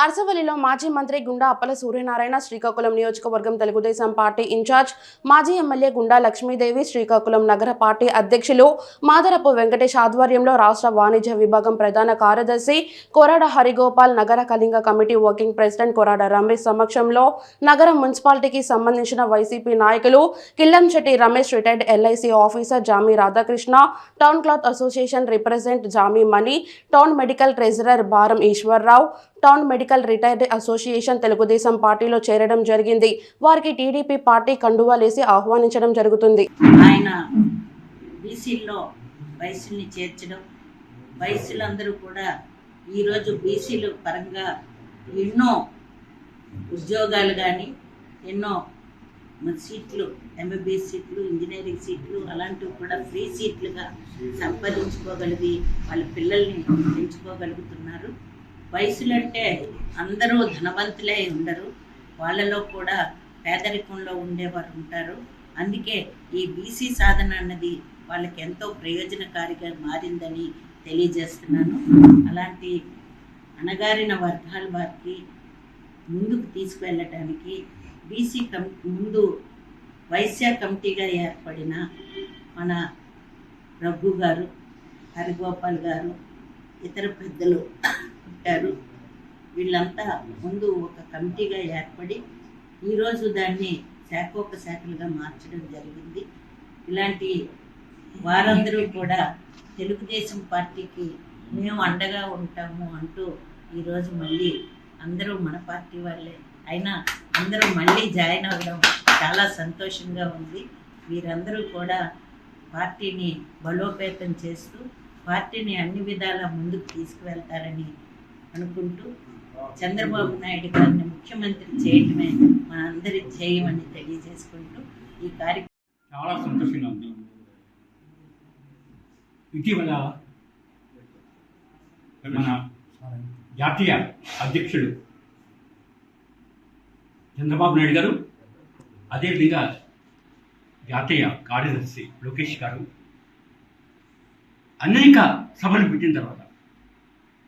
అరసవల్లిలో మాజీ మంత్రి గుండా అప్పల సూర్యనారాయణ శ్రీకాకుళం నియోజకవర్గం తెలుగుదేశం పార్టీ ఇన్ఛార్జ్ మాజీ ఎమ్మెల్యే గుండా లక్ష్మీదేవి శ్రీకాకుళం నగర పార్టీ అధ్యక్షులు మాదరపు వెంకటేష్ ఆధ్వర్యంలో రాష్ట్ర వాణిజ్య విభాగం ప్రధాన కార్యదర్శి కొరాడ హరిగోపాల్ నగర Kalinga committee working president Korada Ramesh సమక్షంలో నగర మున్సిపాలిటీకి సంబంధించిన వైసీపీ నాయకులు Killamsetti Ramesh retired LIC officer Jami Radhakrishna town cloth association represent Jami Mani town medical treasurer Bharam Eswararao town medical retired association Telugu Desam పార్టీలో చేరడం జరిగింది. వారికి TDP party కండువాలేసి ఆహ్వానించడం జరుగుతుంది. ఆయన బీసీల్లో వయసుల్ని చేర్చడం వయసులందరూ కూడా ఈరోజు బీసీలు పరంగా ఎన్నో ఉద్యోగాలు కానీ ఎన్నో సీట్లు ఎంబీబీఎస్ సీట్లు ఇంజనీరింగ్ సీట్లు అలాంటివి కూడా ఫ్రీ సీట్లుగా సంపాదించుకోగలిగి వాళ్ళ పిల్లల్ని పెంచుకోగలుగుతున్నారు. వయసులు అంటే అందరూ ధనవంతులే ఉండరు. వాళ్ళలో కూడా పేదరికంలో ఉండేవారు ఉంటారు. అందుకే ఈ బీసీ సాధన అన్నది వాళ్ళకి ఎంతో ప్రయోజనకారిగా మారిందని తెలియజేస్తున్నాను. అలాంటి అణగారిన వర్గాల వారికి ముందుకు తీసుకువెళ్ళటానికి బీసీ కం ముందు వైశ్య కమిటీగా ఏర్పడిన మన రఘు గారు హరిగోపాల్ గారు ఇతర పెద్దలు పుట్టారు. వీళ్ళంతా ముందు ఒక కమిటీగా ఏర్పడి ఈరోజు దాన్ని శాఖోపశాఖలుగా మార్చడం జరిగింది. ఇలాంటి వారందరూ కూడా తెలుగుదేశం పార్టీకి మేము అండగా ఉంటాము అంటూ ఈరోజు మళ్ళీ అందరూ మన పార్టీ వాళ్ళే. అయినా అందరూ మళ్ళీ జాయిన్ అవ్వడం చాలా సంతోషంగా ఉంది. వీరందరూ కూడా పార్టీని బలోపేతం చేస్తూ పార్టీని అన్ని విధాలా ముందుకు తీసుకువెళ్తారని అనుకుంటూ చంద్రబాబు నాయుడు గారిని ముఖ్యమంత్రి చేయటమే మనందరి చేయమని తెలియజేసుకుంటూ ఈ కార్యక్రమం చాలా సంతోషంగా ఉంది. ఇటీవల మన జాతీయ అధ్యక్షుడు చంద్రబాబు నాయుడు గారు అదేవిధంగా జాతీయ కార్యదర్శి లోకేష్ గారు అనేక సభలు పెట్టిన తర్వాత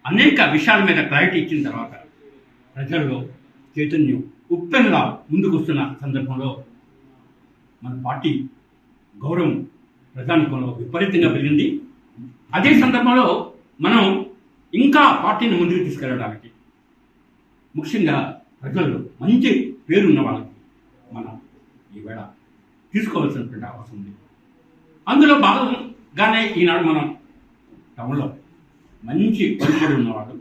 అనేక విషయాల మీద క్లారిటీ ఇచ్చిన తర్వాత ప్రజల్లో చైతన్యం ఉప్పెనలా ముందుకు వస్తున్న సందర్భంలో మన పార్టీ గౌరవం ప్రజానికంలో విపరీతంగా పెరిగింది. అదే సందర్భంలో మనం ఇంకా పార్టీని ముందుకు తీసుకెళ్ళడానికి ముఖ్యంగా ప్రజల్లో మంచి పేరున్న వాళ్ళకి మనం ఈవేళ తీసుకోవాల్సినటువంటి అవసరం ఉంది. అందులో భాగంగానే ఈనాడు మనం టౌన్లో మంచి పలుకుబడి ఉన్నవాడు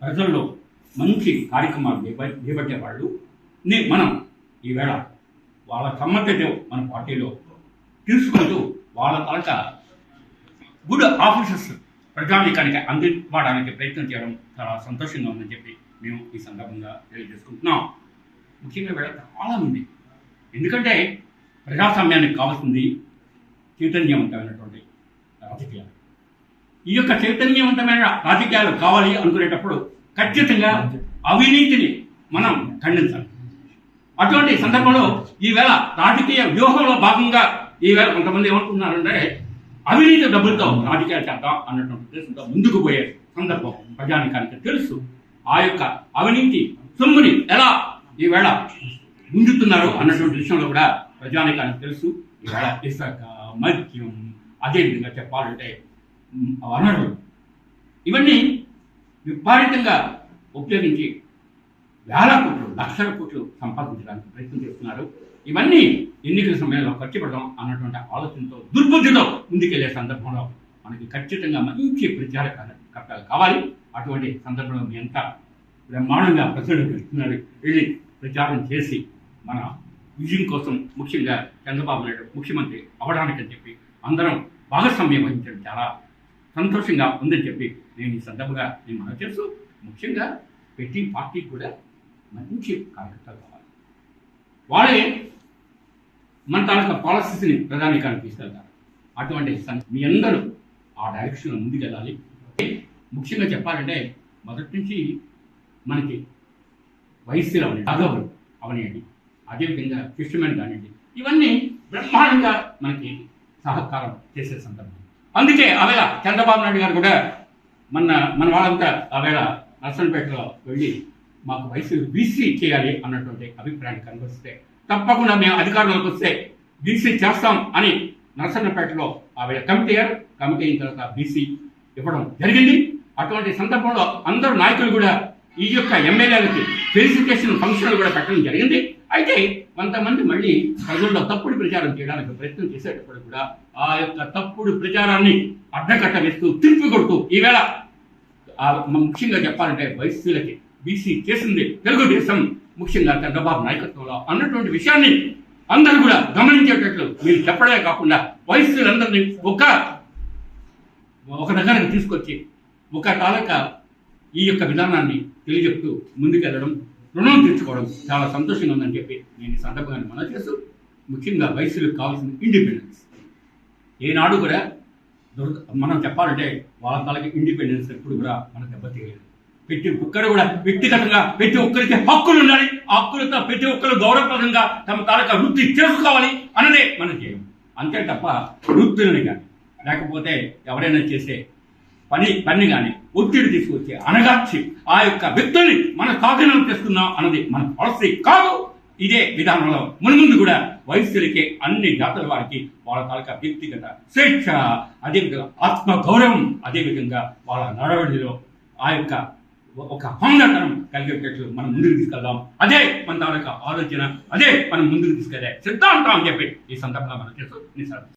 ప్రజల్లో మంచి కార్యక్రమాలు చేపట్టేవాళ్ళు. ని మనం ఈవేళ వాళ్ళ సమ్మతతో మన పార్టీలో తీసుకుంటూ వాళ్ళ తాలూకా గుడ్ ఆఫీసర్స్ ప్రజానికానికి అందివ్వడానికి ప్రయత్నం చేయడం చాలా సంతోషంగా ఉందని చెప్పి మేము ఈ సందర్భంగా తెలియజేసుకుంటున్నాం. ముఖ్యంగా వీళ్ళ చాలా మంది ఎందుకంటే ప్రజాస్వామ్యానికి కావాల్సింది చైతన్యవంతమైనటువంటి రాజకీయాలు. ఈ యొక్క చైతన్యవంతమైన రాజకీయాలు కావాలి అనుకునేటప్పుడు ఖచ్చితంగా అవినీతిని మనం ఖండించాలి. అటువంటి సందర్భంలో ఈవేళ రాజకీయ వ్యూహంలో భాగంగా ఈవేళ కొంతమంది ఏమనుకుంటున్నారంటే అవినీతి డబ్బులతో రాజకీయాలు చేద్దాం అన్నటువంటి ఉద్దేశంతో ముందుకు పోయే సందర్భం ప్రజానికానికి తెలుసు. ఆ యొక్క అవినీతి సొమ్ముని ఎలా ఈవేళ గుంజుతున్నారు అన్నటువంటి విషయంలో కూడా ప్రజానికానికి తెలుసు. ఈవేళ ఇసుక మద్యం అదేవిధంగా చెప్పాలంటే వనరులు ఇవన్నీ విపరీతంగా ఉపయోగించి వేల కోట్లు లక్షల కోట్లు సంపాదించడానికి ప్రయత్నం చేస్తున్నారు. ఇవన్నీ ఎన్నికల సమయంలో ఖర్చు పెడదాం అన్నటువంటి ఆలోచనతో దుర్బుద్ధితో ముందుకెళ్ళే సందర్భంలో మనకి ఖచ్చితంగా మంచి ప్రచార కర్తలు కావాలి. అటువంటి సందర్భంలో మీ అంతా బ్రహ్మాండంగా ప్రజలకు ఇస్తున్నారు వెళ్ళి ప్రచారం చేసి మన విజయం కోసం ముఖ్యంగా చంద్రబాబు నాయుడు ముఖ్యమంత్రి అవడానికని చెప్పి అందరం భాగస్వామ్యం వహించడం చాలా సంతోషంగా ఉందని చెప్పి నేను ఈ సందర్భంగా నేను మనం చేస్తూ ముఖ్యంగా ప్రతి పార్టీకి కూడా మంచి కార్యకర్తలు కావాలి. వాళ్ళే మన తాలూకా పాలసీస్ని ప్రధానికానికి తీసుకెళ్తారు అటువంటి మీ అందరూ ఆ డైరెక్షన్లో ముందుకెళ్ళాలి. ముఖ్యంగా చెప్పాలంటే మొదటి నుంచి మనకి వయస్సులో అవని రాఘవులు అవనియండి అదేవిధంగా ఫిషర్మెన్ కానివ్వండి ఇవన్నీ బ్రహ్మాండంగా మనకి సహకారం చేసే సందర్భం. అందుకే ఆవేళ చంద్రబాబు నాయుడు గారు కూడా మన మన వాళ్ళంతా ఆవేళ నర్సంపేటలో వెళ్ళి మాకు వయసు బీసీ చేయాలి అన్నటువంటి అభిప్రాయాన్ని కనిపిస్తే తప్పకుండా మేము అధికారంలోకి వస్తే బీసీ చేస్తాం అని నరసన్నపేటలో ఆవిడ కమిటీ అయ్యారు. కమిటీ అయిన తర్వాత బీసీ ఇవ్వడం జరిగింది. అటువంటి సందర్భంలో అందరు నాయకులు కూడా ఈ యొక్క ఎమ్మెల్యేలకి ఫెలిసిటేషన్ ఫంక్షన్లు కూడా పెట్టడం జరిగింది. అయితే కొంతమంది మళ్ళీ ప్రజల్లో తప్పుడు ప్రచారం చేయడానికి ప్రయత్నం చేసేటప్పుడు కూడా ఆ యొక్క తప్పుడు ప్రచారాన్ని అడ్డకట్ట వేస్తూ తిరిపి కొడుతూ ఈవేళ ముఖ్యంగా చెప్పాలంటే వైసీలకి బీసీ చేసింది తెలుగుదేశం. ముఖ్యంగా చంద్రబాబు నాయకత్వంలో అన్నటువంటి విషయాన్ని అందరూ కూడా గమనించేటట్లు మీరు చెప్పడమే కాకుండా వైసీలందరినీ ఒక ఒక దగ్గరకు తీసుకొచ్చి ఒక తాలూకా ఈ యొక్క విధానాన్ని తెలియజెప్తూ ముందుకెళ్ళడం రుణం తీర్చుకోవడం చాలా సంతోషంగా ఉందని చెప్పి నేను ఈ సందర్భంగా మనం చేస్తూ ముఖ్యంగా వయసులకు కావాల్సిన ఇండిపెండెన్స్ ఏనాడు కూడా దొరక మనం చెప్పాలంటే వాళ్ళ తాలకి ఇండిపెండెన్స్ ఎప్పుడు కూడా మనకు దెబ్బతీయలేదు ప్రతి ఒక్కరు కూడా వ్యక్తిగతంగా ప్రతి ఒక్కరికి హక్కులు ఉండాలి. ఆ హక్కులతో ప్రతి ఒక్కరు గౌరవప్రదంగా తమ తాలూకా వృత్తి చేసుకోవాలి అన్నదే మనం చేయం అంతే తప్ప వృత్తులని కానీ లేకపోతే ఎవరైనా చేసే పని పని కానీ ఒత్తిడి తీసుకొచ్చి అనగార్చి ఆ యొక్క వ్యక్తుల్ని మన స్వాధీనం చేస్తున్నాం అన్నది మన పాలసీ కాదు. ఇదే విధానంలో మున్ముందు కూడా వయస్సులకి అన్ని జాతుల వారికి వాళ్ళ తాలూకా వ్యక్తిగత స్వేచ్ఛ అదేవిధంగా ఆత్మ గౌరవం అదేవిధంగా వాళ్ళ నడవడిలో ఆ యొక్క ఒక హోందతనం కలిగేటట్లు మనం ముందుకు తీసుకెళ్దాం. అదే మన తాలూకా ఆలోచన అదే మనం ముందుకు తీసుకెళ్ళే సిద్ధాంతం అని చెప్పి ఈ సందర్భంగా మనం చేస్తూ